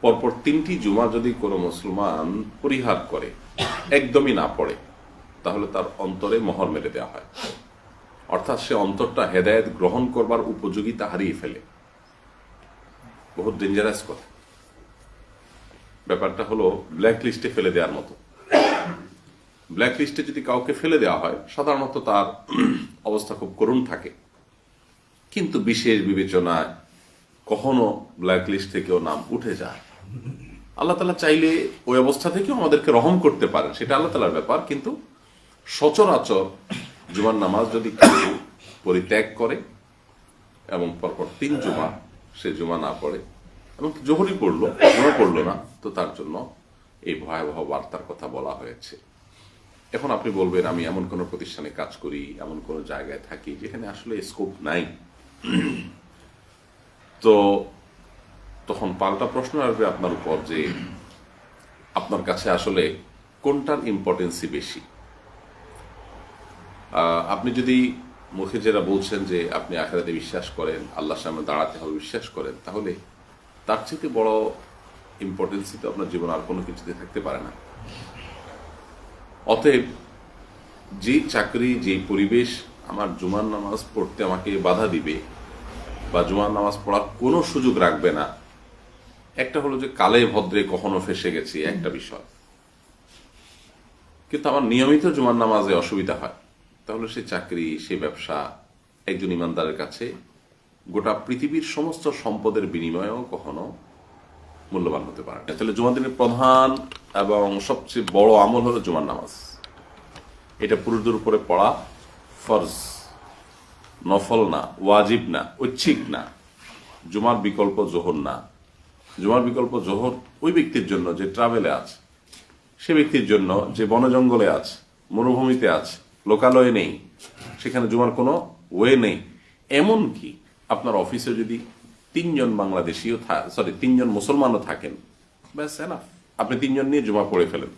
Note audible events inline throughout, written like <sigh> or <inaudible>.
পরপর তিনটি জুমা যদি কোনো মুসলমান পরিহার করে, একদমই না পড়ে, তাহলে তার অন্তরে মহর মেরে দেওয়া হয়। অর্থাৎ সে অন্তরটা হেদায়েত গ্রহণ করবার উপযোগিতা হারিয়ে ফেলে। বহুত ডেঞ্জারাস কথা। ব্যাপারটা হলো ব্ল্যাক লিস্টে ফেলে দেওয়ার মতো। ব্ল্যাক লিস্টে যদি কাউকে ফেলে দেওয়া হয়, সাধারণত তার অবস্থা খুব করুণ থাকে। কিন্তু বিশেষ বিবেচনায় কখনো ব্ল্যাক লিস্ট থেকেও নাম উঠে যায়। আল্লাহ তালা চাইলে ওই অবস্থা থেকেও আমাদেরকে রহম করতে পারেন, সেটা আল্লাহ তালার ব্যাপার, কিন্তু সচরাচর জুমার নামাজ যদি কেউ পরিত্যাগ করে এবং পরপর তিন জুমা সে জুমা না পড়ে, এবং জোহরই পড়ল জুমা পড়ল না, তো তার জন্য এই ভয়াবহ বার্তার কথা বলা হয়েছে। এখন আপনি বলবেন, আমি এমন কোনো প্রতিষ্ঠানে কাজ করি, এমন কোনো জায়গায় থাকি যেখানে আসলে স্কোপ নাই। তো তখন পাল্টা প্রশ্ন আসবে আপনার উপর যে আপনার কাছে আসলে কোনটার ইম্পর্টেন্সই বেশি? আপনি যদি মুখে যেটা বলছেন যে আপনি আখেরাতে বিশ্বাস করেন, আল্লাহর সামনে দাঁড়াতে হবে, বিশ্বাস করেন, তাহলে তার চেয়ে বড় ইম্পর্টেন্সই তো আপনার জীবন আর কোনো কিছুতে থাকতে পারে না। অতএব যে চাকরি, যে পরিবেশ আমার জুমার নামাজ পড়তে আমাকে বাধা দিবে বা জুমার নামাজ পড়ার কোনো সুযোগ রাখবে না একটা হলো যে কালে ভদ্রে কখনো ফেসে গেছি, একটা বিষয়। কিন্তু আমার নিয়মিত জুমার নামাজে অসুবিধা হয়। তাহলে সে চাকরি, সে ব্যবসা, একজন ইমানদারের কাছে গোটা পৃথিবীর সমস্ত সম্পদের বিনিময়েও কখনো মূল্যবান হতে পারে তাহলে জুমার দিনের প্রধান এবং সবচেয়ে বড় আমল হলো জুমার নামাজ। এটা পুরুষদের উপরে পড়া ফরজ। নফল না, ওয়াজিব না, ঐচ্ছিক না। জুমার বিকল্প জোহর না। জুমার বিকল্প জোহর ওই ব্যক্তির জন্য যে ট্রাভেলে আছে, সে ব্যক্তির জন্য যে বন জঙ্গলে আছে, মরুভূমিতে আছে, লোকালয়ে নেই, সেখানে জুমার কোনো ওয়ে নেই। এমন কি আপনার অফিসে যদি তিনজন বাংলাদেশিও সরি তিনজন মুসলমানও থাকেন, ব্যাস এনাফ আপনি তিনজন নিয়ে জুমা পড়ে ফেলেন।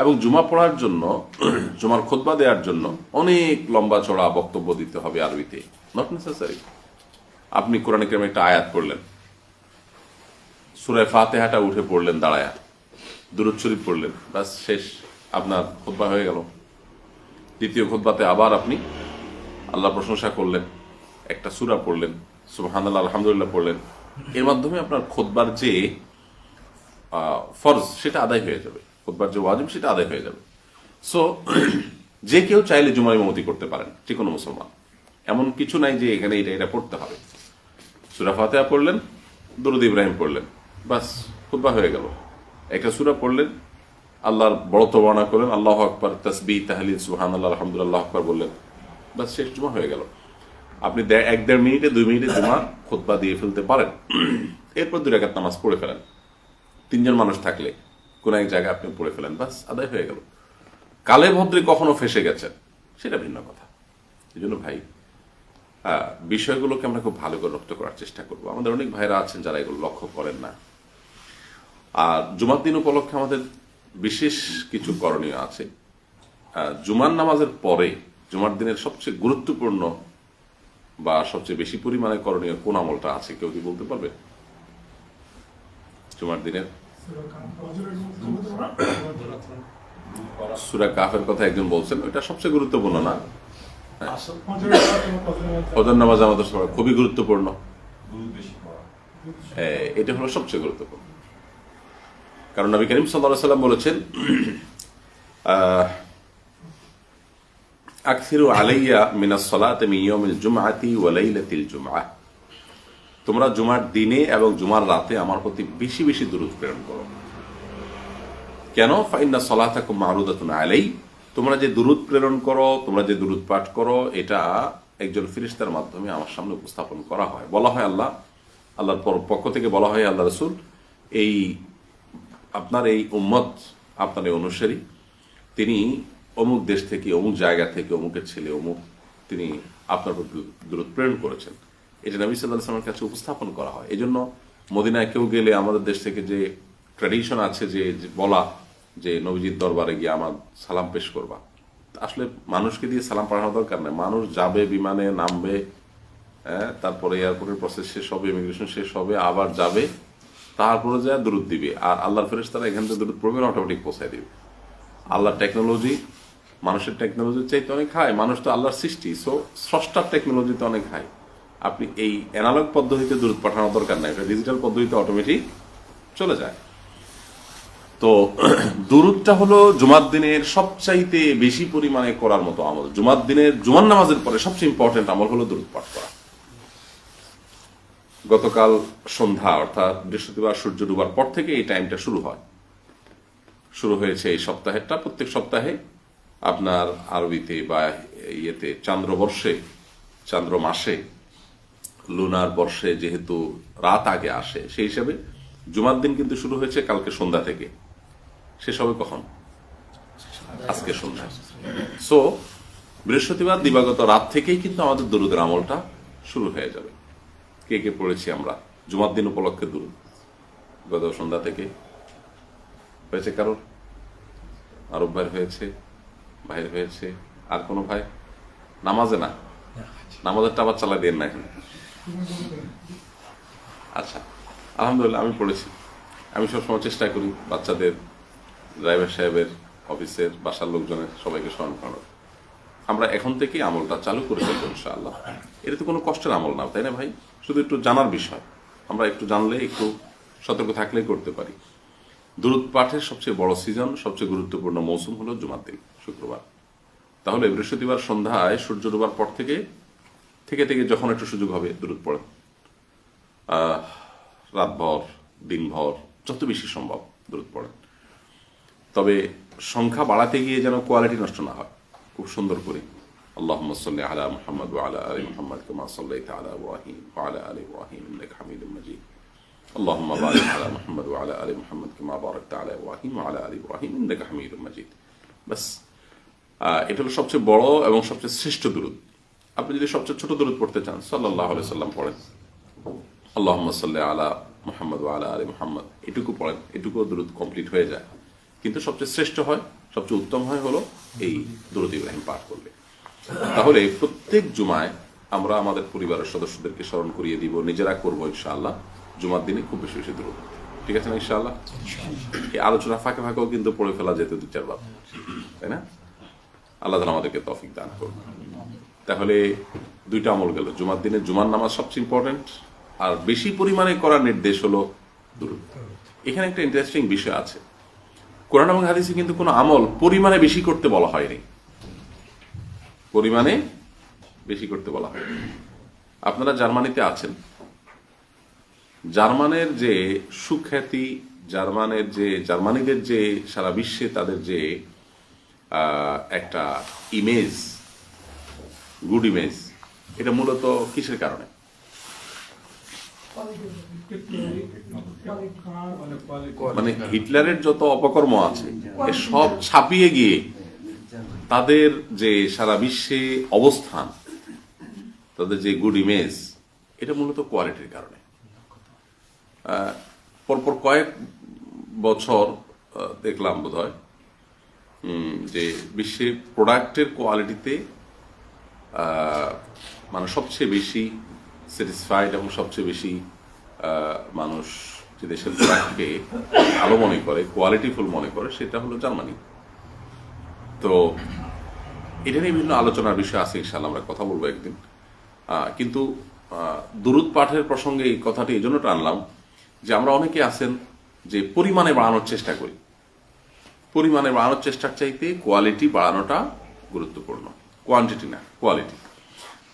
এবং জুমা পড়ার জন্য, <clears throat> জুমার খোদবা দেওয়ার জন্য অনেক লম্বা চড়া বক্তব্য দিতে হবে আরবিতে। নট নেসেসারি আপনি কোরআন কেমন একটা আয়াত পড়লেন। সুরায় ফাতেহাটা উঠে পড়লেন, দাঁড়ায়া। দুরুদ শরীফ পড়লেন। ব্যাস, শেষ। আপনার খোদবা হয়ে গেল। দ্বিতীয় খোদবাতে আবার আপনি আল্লাহ প্রশংসা করলেন, একটা সুরা পড়লেন সুবহান আল্লাহ আলহামদুলিল্লাহ পড়লেন। এর মাধ্যমে আপনার খোদবার যে ফরজ, সেটা আদায় হয়ে যাবে। খোদবার যে ওয়াজিব, সেটা আদায় হয়ে যাবে। সো <clears throat> যে কেউ চাইলে জুমার ইমামতি করতে পারেন, যে কোনো মুসলমান। এমন কিছু নাই যে এখানে এটা এটা পড়তে হবে। সুরা ফাতেহা পড়লেন, দরুদ ইব্রাহিম পড়লেন। বাস, খুতবা হয়ে গেল। একটা সুরা পড়লেন, আল্লাহর বড়ত্ব বর্ণনা করলেন, আল্লাহ আকবর তসবি তাহলিল সুহান আল্লাহ আলহামদুলিল্লাহ আকবর বললেন। বাস, শেষ জুমা হয়ে গেল। আপনি এক দেড় মিনিটে, দুই মিনিটে জুমা খুতবা দিয়ে ফেলতে পারেন। এরপর দুই রেখাত নামাজ পড়ে ফেলেন। তিনজন মানুষ থাকলে কোন এক জায়গায় আপনি পড়ে ফেলেন, বাস, আদায় হয়ে গেল। কালে ভদ্রে কখনো ফেসে গেছেন, সেটা ভিন্ন কথা। এই জন্য ভাই বিষয়গুলোকে আমরা খুব ভালো করে রপ্ত করার চেষ্টা করব। আমাদের অনেক ভাইরা আছেন যারা এগুলো লক্ষ্য করেন না। আর জুমার দিন উপলক্ষে আমাদের বিশেষ কিছু করণীয় আছে। জুমার নামাজের পরে জুমার দিনের সবচেয়ে গুরুত্বপূর্ণ বা সবচেয়ে বেশি পরিমাণে করণীয় কোন আমলটা আছে কেউ কি বলতে পারবে? জুমার দিনের? সুরা কাফের কথা একজন বলছেন ওইটা সবচেয়ে গুরুত্বপূর্ণ না? ফজর নামাজ আমাদের সবার খুবই গুরুত্বপূর্ণ। এটা হলো সবচেয়ে গুরুত্বপূর্ণ। কারণ নবী করিম সাল্লাহ সাল্লাম বলেছেন আকসিরু আলাইয়া মিনাস সালাতে মিন ইয়াউমিল জুমআতি ওয়া লাইলাতিল তোমরা জুমার দিনে এবং জুমার রাতে আমার প্রতি বেশি বেশি দূরত প্রেরণ করো। কেন? ফাইন্না সলাতাকুম মারুদাতুন আলাই। তোমরা যে দুরুদ প্রেরণ করো, তোমরা যে দুরুদ পাঠ করো, এটা একজন ফিরিস্তার মাধ্যমে আমার সামনে উপস্থাপন করা হয়। বলা হয় আল্লাহ, আল্লাহর পর- পক্ষ থেকে বলা হয় আল্লাহ রসুল, এই আপনার এই উম্মত আপনার এই অনুসারী, তিনি অমুক দেশ থেকে, অমুক জায়গা থেকে, অমুকের ছেলে, অমুক তিনি আপনার প্রতি দূরত প্রেরণ করেছেন। এটা নবী সাল্লাহ সাল্লামের কাছে উপস্থাপন করা হয়। এই জন্য মদিনায় কেউ গেলে আমাদের দেশ থেকে যে ট্র্যাডিশন আছে, যে বলা, যে নবীজির দরবারে গিয়ে আমার সালাম পেশ করবা। আসলে মানুষকে দিয়ে সালাম পাঠানোর দরকার নেই মানুষ যাবে বিমানে, নামবে হ্যাঁ তারপরে এয়ারপোর্টের প্রসেস শেষ হবে ইমিগ্রেশন শেষ হবে, আবার যাবে। তারপরে যা দূরত দিবে, আর আল্লাহর ফেরেস তারা এখান থেকে দূরত পড়বে অটোমেটিক পৌঁছায় দিবে। আল্লাহর টেকনোলজি মানুষের টেকনোলজির চাইতে অনেক হাই মানুষ তো আল্লাহর সৃষ্টি সো স্রষ্টার টেকনোলজিতে অনেক হাই আপনি এই অ্যানালগ পদ্ধতিতে দূরত পাঠানোর দরকার নাই, এটা ডিজিটাল পদ্ধতিতে অটোমেটিক চলে যায়। তো <clears throat> দুরুদটা হলো জুমার দিনের সবচাইতে বেশি পরিমাণে করার মতো আমল। জুমার দিনের, জুমার নামাজের পরে সবচেয়ে ইম্পর্টেন্ট আমল হলো দুরুদ পাঠ করা। গতকাল সন্ধ্যা, অর্থাৎ বৃহস্পতিবার সূর্য ডুবার পর থেকে এই টাইমটা শুরু হয়। শুরু হয়েছে এই সপ্তাহেরটা। প্রত্যেক সপ্তাহে আপনার আরবিতে বা ইয়েতে চান্দ্রবর্ষে চান্দ্র মাসে লুনার বর্ষে যেহেতু রাত আগে আসে, সেই হিসাবে জুমার দিন কিন্তু শুরু হয়েছে কালকে সন্ধ্যা থেকে। শেষ হবে কখন? আজকে সন্ধ্যা। সো বৃহস্পতিবার দিবাগত রাত থেকেই কিন্তু আমাদের দরুদের আমলটা শুরু হয়ে যাবে। কে কে পড়েছি আমরা? জুমার দিন উপলক্ষে দূর। গত সন্ধ্যা থেকে। হয়েছে কারোর? আরব ভাইয়ের হয়েছে ভাইয়ের হয়েছে, আর কোনো ভাই? নামাজে না? নামাজেরটা আবার চালাই দেন না এখানে। আচ্ছা আলহামদুলিল্লাহ, আমি পড়েছি। আমি সবসময় চেষ্টা করি বাচ্চাদের, ড্রাইভার সাহেবের, অফিসের, বাসার লোকজনের সবাইকে স্মরণ করানোর। আমরা এখন থেকেই আমলটা চালু করে দেবো ইনশাআল্লাহ। এটা তো কোনো কষ্টের আমল না তাই না ভাই? শুধু একটু জানার বিষয়। আমরা একটু জানলে একটু সতর্ক থাকলেই করতে পারি। দূরত পাঠের সবচেয়ে বড় সিজন সবচেয়ে গুরুত্বপূর্ণ মৌসুম হলো জুমার দিন শুক্রবার। তাহলে বৃহস্পতিবার সন্ধ্যায় সূর্য ডোবার পর থেকে থেকে থেকে যখন একটু সুযোগ হবে দূরত আহ, রাতভর দিনভর যত বেশি সম্ভব দূরত পড়েন। তবে সংখ্যা বাড়াতে গিয়ে যেন কোয়ালিটি নষ্ট না হয়। খুব সুন্দর করে اللهم صل على محمد وعلى ال محمد كما صليت على ابراهيم وعلى ال ابراهيم انك حميد مجيد اللهم بارك على محمد وعلى ال محمد كما باركت على ابراهيم وعلى ال ابراهيم انك حميد مجيد بس আহ, এটা হলো সবচেয়ে বড় এবং সবচেয়ে শ্রেষ্ঠ দূরত আপনি যদি সবচেয়ে ছোট দূরত পড়তে চান সাল্লাহ সাল্লাম পড়েন আল্লাহ সাল্লাহ আলা মোহাম্মদ আলা আলী মোহাম্মদ এটুকু পড়েন এটুকু দূরত কমপ্লিট হয়ে যায় কিন্তু সবচেয়ে শ্রেষ্ঠ হয় সবচেয়ে উত্তম হয় হলো এই দূরত ইব্রাহিম পাঠ করলে তাহলে প্রত্যেক জুমায় আমরা আমাদের পরিবারের সদস্যদেরকে স্মরণ করিয়ে দিব, নিজেরা করব ইনশাআল্লাহ। জুমার দিনে খুব বেশি বেশি দূরত ঠিক আছে না ইনশাআল্লাহ? এই আলোচনা ফাঁকে ফাঁকেও কিন্তু পড়ে ফেলা যেত দু চারবার। তাই না? আল্লাহ তাআলা আমাদেরকে তফিক দান করবে তাহলে দুইটা আমল গেল। জুমার দিনে জুমার নামাজ সবচেয়ে ইম্পর্টেন্ট আর বেশি পরিমাণে করার নির্দেশ হলো দুরুদ। এখানে একটা ইন্টারেস্টিং বিষয় আছে। কোরআন এবং হাদিসে কিন্তু কোনো আমল পরিমাণে বেশি করতে বলা হয়নি। পরিমাণে বেশি করতে বলা হয় আপনারা জার্মানিতে আছেন। জার্মানের যে সুখ্যাতি, জার্মানের যে, জার্মানিদের যে সারা বিশ্বে তাদের যে একটা ইমেজ গুড ইমেজ এটা মূলত কিসের কারণে? মানে হিটলারের যত অপকর্ম আছে সব ছাপিয়ে গিয়ে তাদের যে সারা বিশ্বে অবস্থান, তাদের যে গুড ইমেজ এটা মূলত কোয়ালিটির কারণে। পরপর কয়েক বছর দেখলাম বোধ হয় যে বিশ্বে প্রোডাক্টের কোয়ালিটিতে মানে সবচেয়ে বেশি স্যাটিসফাইড এবং সবচেয়ে বেশি মানুষ যে দেশের প্রোডাক্টকে ভালো মনে করে কোয়ালিটিফুল মনে করে, সেটা হলো জার্মানি। তো এটা নিয়ে বিভিন্ন আলোচনার বিষয় আছে ইনশাল্লাহ আমরা কথা বলব একদিন। কিন্তু দুরুদ পাঠের প্রসঙ্গে এই কথাটি এই জন্য টানলাম যে আমরা অনেকে আছেন যে পরিমাণে বাড়ানোর চেষ্টা করি। পরিমাণে বাড়ানোর চেষ্টার চাইতে কোয়ালিটি বাড়ানোটা গুরুত্বপূর্ণ। কোয়ান্টিটি না কোয়ালিটি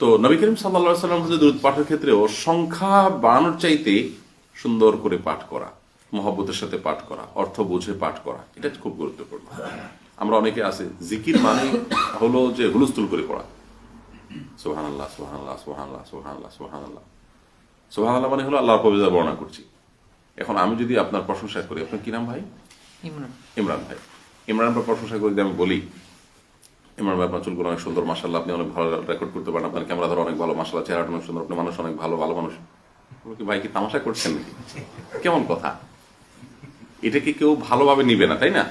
তো নবী করিম সাল্লা সাল্লাম হচ্ছে দুরুদ পাঠের ক্ষেত্রেও সংখ্যা বাড়ানোর চাইতে সুন্দর করে পাঠ করা মহব্বতের সাথে পাঠ করা অর্থ বুঝে পাঠ করা এটা খুব গুরুত্বপূর্ণ। আমরা অনেকে আছে জিকির মানে হলো যে হুলস্থুল করে পড়া। সোহান আল্লাহ সোহান আল্লাহ সোহান আল্লাহ সোহান আল্লাহ সোহান আল্লাহ সোহান আল্লাহ মানে হলো আল্লাহর কবিতা বর্ণনা করছি। এখন আমি যদি আপনার প্রশংসা করি আপনার কি নাম ভাই? ইমরান। ইমরান ভাই। ইমরান ভাই প্রশংসা করি যদি আমি বলি ইমরান ভাই আপনার চুলগুলো অনেক সুন্দর আপনি অনেক ভালো রেকর্ড করতে পারেন, আপনার ক্যামেরা ধর অনেক ভালো চেহারাটা অনেক সুন্দর, আপনি মানুষ অনেক ভালো ভালো মানুষ। কি ভাই কি তামাশা করছেন নাকি? কেমন কথা? এটা কি কেউ ভালোভাবে নিবে না, তাই না?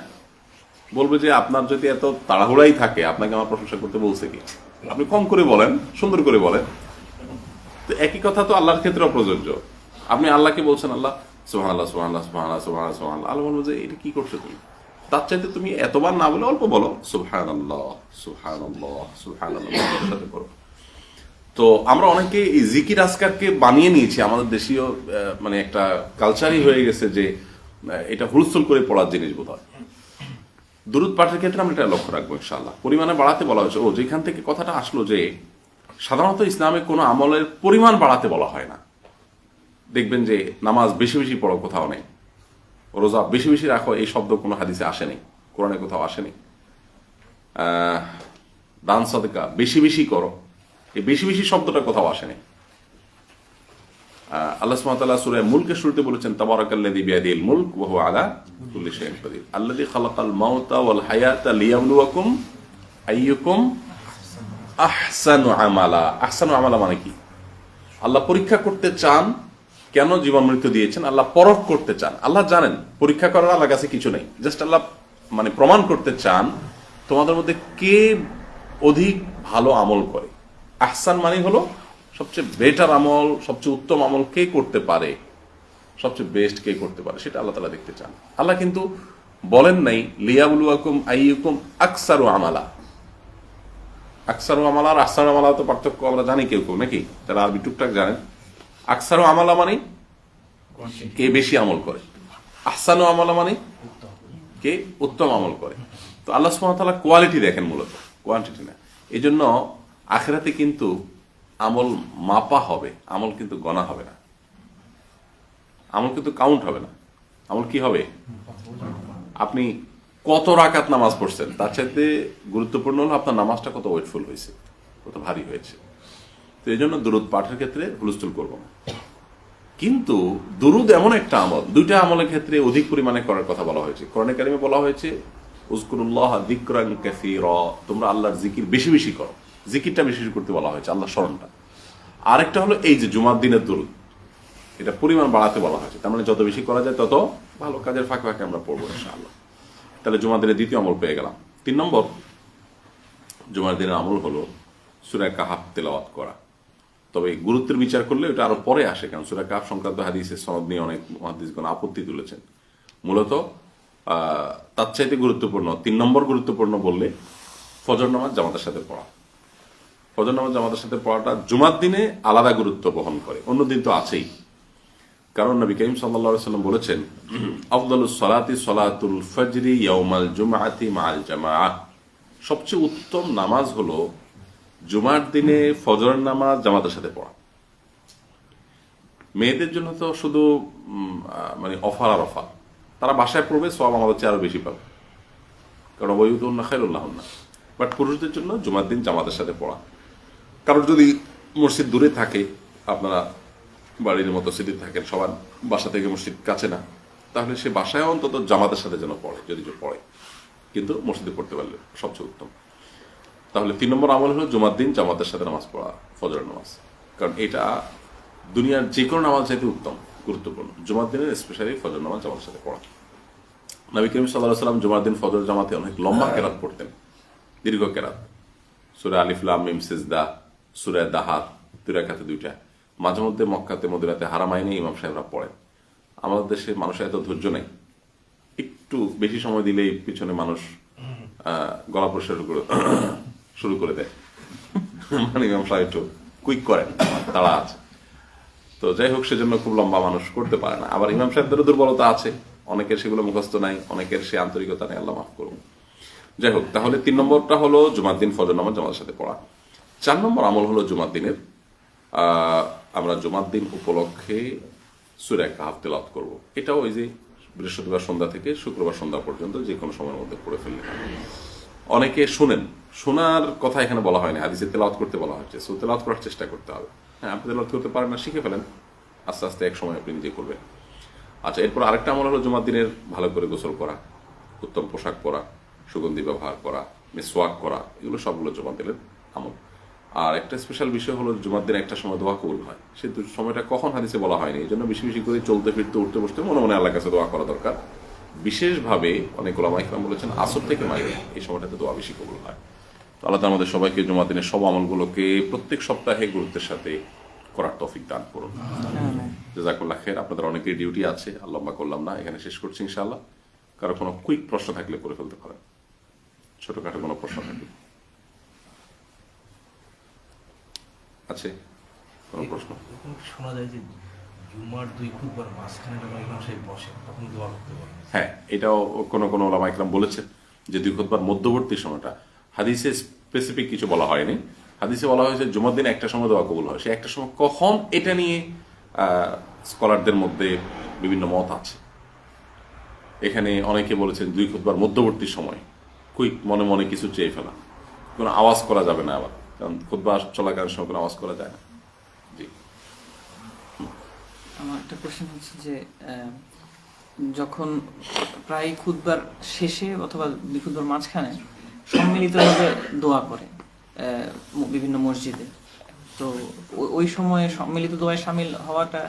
বলবে যে আপনার যদি এত তাড়াহুড়াই থাকে, আপনাকে আমার প্রশংসা করতে বলছে কি? আপনি কম করে বলেন, সুন্দর করে বলেন। তো একই কথা তো আল্লাহর ক্ষেত্রেও প্রযোজ্য আপনি আল্লাহকে বলছেন, আল্লাহ সোহান আল্লাহ সোহান আল্লাহ সোহান আল্লাহ সোহান আল্লাহ আল্লাহ বলব যে এটা কি করছ তুমি? তার চাইতে তুমি এতবার না বলে অল্প বলো। সুবহান আল্লাহ সুবহান আল্লাহ সুবহান আল্লাহ করো। তো আমরা অনেকে এই জিকির আজকারকে বানিয়ে নিয়েছি। আমাদের দেশীয় মানে একটা কালচারই হয়ে গেছে যে এটা হুলস্থুল করে পড়ার জিনিস বোধ হয় দুরুদ পাঠের ক্ষেত্রে আমরা এটা লক্ষ্য রাখব ইনশাল্লাহ পরিমাণে বাড়াতে বলা হয়েছে। ও, যেখান থেকে কথাটা আসলো যে, সাধারণত ইসলামে কোনো আমলের পরিমাণ বাড়াতে বলা হয় না। দেখবেন যে, নামাজ বেশি বেশি পড়ো কোথাও নেই। রোজা বেশি বেশি রাখো, এই শব্দ কোনো হাদিসে আসেনি, কোরআনে কোথাও আসেনি। দান সদকা, বেশি বেশি করো, এই বেশি বেশি শব্দটা কোথাও আসেনি। আল্লাহ সুবহানাহু সূরা মুলকে শুরুতে বলেছেন, তাবারাকাল্লাযী বিয়াদিল মুলক ওয়া হুয়া আলা কুল্লি শাইইন কাদির। আল্লাযী খালাকাল মাউতা ওয়াল হায়াতা লিয়াবলুয়াকুম আইয়ুকুম আহসানু আমালা। আহসানু আমালা মানে কি? আল্লাহ পরীক্ষা করতে চান কেন জীবন মৃত্যু দিয়েছেন? আল্লাহ পরখ করতে চান। আল্লাহ জানেন, পরীক্ষা করার আল্লাহ কাছে কিছু নেই। জাস্ট আল্লাহ মানে প্রমাণ করতে চান, তোমাদের মধ্যে কে অধিক ভালো আমল করে? আহসান মানে হলো, সবচেয়ে বেটার আমল, সবচেয়ে উত্তম আমল কে করতে পারে? সবচেয়ে বেস্ট কে করতে পারে? সেটা আল্লাহ তালা দেখতে চান। আল্লাহ কিন্তু বলেন নাই, লিয়াবুলুয়াকুম আইয়ুকুম আকসারু আমালা। আকসারু আমালা আর আহসারু আমালা তো পার্থক্য আমরা জানি কেউ কেউ, নাকি? তারা আরবি টুকটাক জানেন। আকসারু আমালা মানে? কে বেশি আমল করে? আহসানু আমালা মানে? কে উত্তম আমল করে। তো আল্লাহ সুবহানাহু কোয়ালিটি দেখেন মূলত কোয়ান্টিটি না। এই জন্য আখেরাতে কিন্তু আমল মাপা হবে আমল কিন্তু গণা হবে না। আমল কিন্তু কাউন্ট হবে না। আমল কি হবে? আপনি কত রাকাত নামাজ পড়ছেন তার চাইতে গুরুত্বপূর্ণ হলো আপনার নামাজটা কত ওয়েটফুল হয়েছে কত ভারী হয়েছে। তো এই জন্য দুরুদ পাঠের ক্ষেত্রে হুলস্থুল করব না। কিন্তু দুরুদ এমন একটা আমল, দুইটা আমলের ক্ষেত্রে অধিক পরিমাণে করার কথা বলা হয়েছে। কোরআনে কারিমে বলা হয়েছে উজকুরুল্লাহ দিকরান কাসীর তোমরা আল্লাহর জিকির বেশি বেশি করো। জিকিরটা বেশি করতে বলা হয়েছে আল্লাহ স্মরণটা। আরেকটা হলো এই যে জুমার দিনের দুরুদ, এটা পরিমাণ বাড়াতে বলা হয়েছে। তার মানে যত বেশি করা যায়, তত ভালো কাজের ফাঁকে ফাঁকে আমরা পড়ব ইনশাআল্লাহ। তাহলে জুমার দিনের দ্বিতীয় আমল পেয়ে গেলাম। তিন নম্বর, জুমার দিনের আমল হলো সুরা কাহাব তেলাওয়াত করা। তবে গুরুত্বের বিচার করলে এটা আরও পরে আসে, কারণ সুরা কাহাব সংক্রান্ত হাদিসের সনদ নিয়ে অনেক মহাদিসগণ আপত্তি তুলেছেন। মূলত তার চাইতে গুরুত্বপূর্ণ, তিন নম্বর গুরুত্বপূর্ণ বললে ফজর নামাজ জামাতের সাথে পড়া। ফজর নামাজ জামাতের সাথে পড়াটা জুমার দিনে আলাদা গুরুত্ব বহন করে অন্য দিন তো আছেই। কারণ নবী করিম সাল্লা সাল্লাম বলেছেন, আফদলুস সলাতি সলাতুল ফজরি ইয়াউমাল মাল জামাআহ। সবচেয়ে উত্তম নামাজ হলো জুমার দিনে ফজর নামাজ জামাতের সাথে পড়া। মেয়েদের জন্য তো শুধু মানে অফার আর অফার। তারা বাসায় পড়বে সব আমাদের চেয়ে আরও বেশি পাবে। কারণ ওইউদ্দুল্লাহ খাইরুল্লাহ না বাট পুরুষদের জন্য জুমার দিন জামাতের সাথে পড়া। কারণ যদি মসজিদ দূরে থাকে, আপনারা বাড়ির মতো সিটি থাকেন, সবার বাসা থেকে মসজিদ কাছে না, তাহলে সে বাসায় অন্তত জামাতের সাথে যেন পড়ে, যদি পড়ে। কিন্তু মসজিদে পড়তে পারলে সবচেয়ে উত্তম। তাহলে তিন নম্বর আমল হলো জুমার দিন জামাতের সাথে নামাজ পড়া ফজর নামাজ। কারণ এটা দুনিয়ার যে কোনো নামাজ চাইতে উত্তম গুরুত্বপূর্ণ। জুমার দিনের স্পেশালি ফজর নামাজ জামাতের সাথে পড়া। নবী করিম সাল্লাহ সাল্লাম জুমার দিন ফজর জামাতে অনেক লম্বা কেরাত পড়তেন দীর্ঘ কেরাত। সুরা আলিফুল্লাহ মিম সিজদা সুরা দাহাত রাকাতে দুইটা। মাঝে মধ্যে মক্কাতে মদিনাতে হারামাইনে ইমাম সাহেবরা পড়েন। আমাদের দেশে মানুষের এত ধৈর্য নেই। একটু বেশি সময় দিলেই পিছনে মানুষ গলা প্রসার করে শুরু করে দেয়। মানে সাহেব একটু কুইক করেন, তারা আছে। তো যাই হোক, সেজন্য খুব লম্বা মানুষ করতে পারে না। আবার ইমাম সাহেবদেরও দুর্বলতা আছে। অনেকের সেগুলো মুখস্থ নাই, অনেকের সে আন্তরিকতা নেই, আল্লাহ মাফ করুন। যাই হোক, তাহলে তিন নম্বরটা হলো জুমার দিন ফজর নামাজ জামাতের সাথে পড়া। চার নম্বর আমল হলো জুমার দিনের। আমরা জুমার দিন উপলক্ষে সুরে কাহাব তেলাওয়াত করব। এটাও ওই যে বৃহস্পতিবার সন্ধ্যা থেকে শুক্রবার সন্ধ্যা পর্যন্ত যে কোনো সময়ের মধ্যে পড়ে ফেললে। অনেকে শুনেন। শোনার কথা এখানে বলা হয়নি, হাদিসে তেলাওয়াত করতে বলা হচ্ছে সো তেলাওয়াত করার চেষ্টা করতে হবে। হ্যাঁ আপনি তেলাওয়াত করতে পারেন না, শিখে ফেলেন। আস্তে আস্তে এক সময় আপনি নিজে করবেন। আচ্ছা এরপর আরেকটা আমল হলো জুমার দিনের ভালো করে গোসল করা, উত্তম পোশাক পরা, সুগন্ধি ব্যবহার করা, মিসওয়াক করা, এগুলো সবগুলো জমা দিলেন আমল। আর একটা স্পেশাল বিষয় হলো জুমার দিন একটা সময় দোয়া কবুল হয়। সে সময়টা কখন হাদিসে বলা হয়নি এই জন্য বেশি বেশি করে চলতে, ফিরতে, উঠতে, বসতে মনে মনে আল্লাহর কাছে দোয়া করা দরকার। বিশেষভাবে অনেক ওলামা ইকরাম বলেছেন আসর থেকে মাইরে এই সময়টাতে দোয়া বেশি কবুল হয়। তো আল্লাহ আমাদের সবাইকে জমা দিনের সব আমলগুলোকে প্রত্যেক সপ্তাহে গুরুত্বের সাথে করার তৌফিক দান করুন। জাজাকুল্লাহ খের আপনাদের অনেকের ডিউটি আছে আর লম্বা করলাম না এখানে শেষ করছি ইনশাআল্লাহ। কারও কোনো কুইক প্রশ্ন থাকলে করে ফেলতে পারেন। ছোটখাটো কোনো প্রশ্ন থাকলে। আছে কোনো প্রশ্ন? শোনা যায় যে হ্যাঁ এটাও কোনো কোনো ওলামা ইকরাম বলেছেন যে দুই খুতবার মধ্যবর্তী সময়টা, হাদিসে স্পেসিফিক কিছু বলা হয়নি। হাদিসে বলা হয়েছে জুমার দিন একটা সময় দোয়া কবুল হয়। সে একটা সময় কখন এটা নিয়ে স্কলারদের মধ্যে বিভিন্ন মত আছে। এখানে অনেকে বলেছেন দুই খুতবার মধ্যবর্তী সময় কুইক মনে মনে কিছু চেয়ে ফেলা। কোনো আওয়াজ করা যাবে না আবার, কারণ খুতবা চলাকালীন সময় কোনো আওয়াজ করা যায় না। আমার একটা কোশ্চেন হচ্ছে যে যখন প্রায় খুদবার শেষে অথবা খুদবার মাঝখানে সম্মিলিতভাবে দোয়া করে বিভিন্ন মসজিদে তো ওই সময়ে সম্মিলিত দোয়ায় সামিল হওয়াটা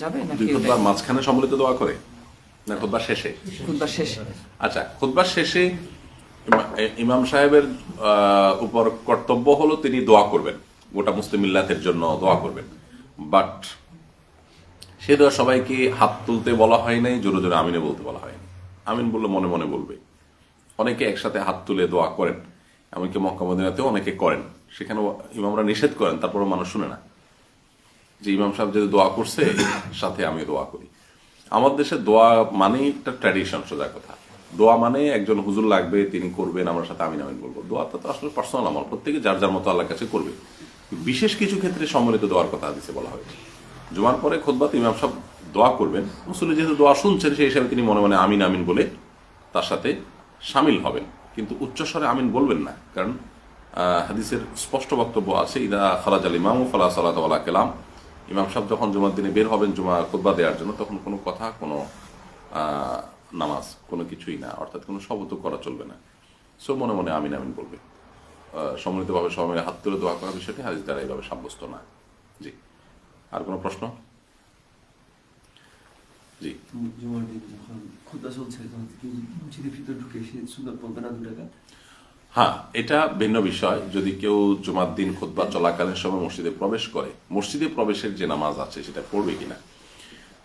যাবে নাকি দুই মাঝখানে সম্মিলিত দোয়া করে? না খুতবার শেষে? খুদবার শেষে। আচ্ছা খুতবার শেষে ইমাম সাহেবের উপর কর্তব্য হলো তিনি দোয়া করবেন। গোটা মুসলিম মিল্লাতের জন্য দোয়া করবেন। বাট সে দোয়া সবাইকে হাত তুলতে বলা হয় নাই, জোরে জোরে আমিনে বলতে বলা হয়নি আমিন বললে মনে মনে বলবে। অনেকে একসাথে হাত তুলে দোয়া করেন, এমনকি মক্কা মদিনাতেও অনেকে করেন। সেখানে ইমামরা নিষেধ করেন তারপরে মানুষ শুনে না। যে ইমাম সাহেব যদি দোয়া করছে, সাথে আমি দোয়া করি। আমাদের দেশে দোয়া মানেই একটা ট্র্যাডিশন সোজা কথা। দোয়া মানে একজন হুজুর লাগবে, তিনি করবেন, আমার সাথে আমিন আমিন বলব। দোয়াটা তো আসলে পার্সোনাল আমার প্রত্যেকে যার যার মতো আল্লাহর কাছে করবে। বিশেষ কিছু ক্ষেত্রে সম্মিলিত দোয়ার কথা দিতে বলা হয়েছে। জুমার পরে খোদবাত ইমাম সাহেব দোয়া করবেন। মুসলি যেহেতু দোয়া শুনছেন, সেই হিসাবে তিনি মনে মনে আমিন আমিন বলে তার সাথে সামিল হবেন। কিন্তু উচ্চস্বরে আমিন বলবেন না, কারণ হাদিসের স্পষ্ট বক্তব্য আছে, ইদা খারাজ আল ইমাম ফালা ওয়ালা কেলাম। ইমাম সাহেব যখন জুমার দিনে বের হবেন জুমা খোদবা দেওয়ার জন্য, তখন কোনো কথা, কোনো নামাজ, কোনো কিছুই না, অর্থাৎ কোনো শব্দ করা চলবে না। সো মনে মনে আমিন আমিন বলবে। সম্মিলিতভাবে সবাই হাত তুলে দোয়া করার বিষয়টি হাদিস দ্বারা এইভাবে সাব্যস্ত না। জি। আর কোনো প্রশ্ন? হ্যাঁ এটা ভিন্ন বিষয়। যদি কেউ জুমার দিন খুতবা চলাকালীন সময় মসজিদে প্রবেশ করে, মসজিদে প্রবেশের যে নামাজ আছে, সেটা পড়বে কিনা?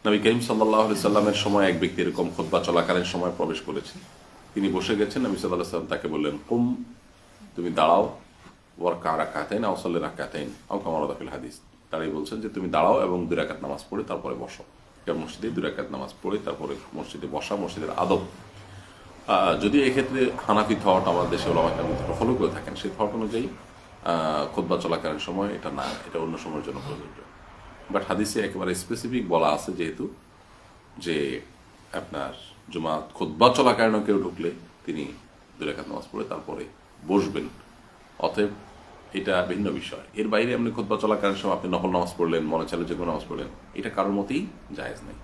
নবী করিম সাল্লাহ সাল্লামের সময় এক ব্যক্তি এরকম খুতবা চলাকালীন সময় প্রবেশ করেছে। তিনি বসে গেছেন, নবী সাল্লাহ সাল্লাম তাকে বললেন কুম তুমি দাঁড়াও। ওর কা রাকাতেন আওসাল্লে রাকাতেন আও কামারদাফিল হাদিস। তারাই বলছেন যে তুমি দাঁড়াও এবং দুই রাকাত নামাজ পড়ে তারপরে বসো। কারণ মসজিদে দুই রাকাত নামাজ পড়ে তারপরে মসজিদে বসা, মসজিদের আদব। যদি এক্ষেত্রে হানাফি থট আমাদের দেশে ওলামাকে ফলো করে থাকেন, সেই থট অনুযায়ী খোদবা চলাকালীন সময় এটা না, এটা অন্য সময়ের জন্য প্রযোজ্য। বাট হাদিসে একেবারে স্পেসিফিক বলা আছে যেহেতু যে আপনার জুমা খোদবা চলাকালীন কেউ ঢুকলে তিনি দুরেখাত নামাজ পড়ে তারপরে বসবেন। অতএব এটা ভিন্ন বিষয়। এর বাইরে আপনি খোদবা চলাকালীন সময় আপনি নকল নামাজ পড়লেন, মনে চালে যে কোনো নামাজ পড়লেন, এটা কারোর মতেই জায়েজ নেই।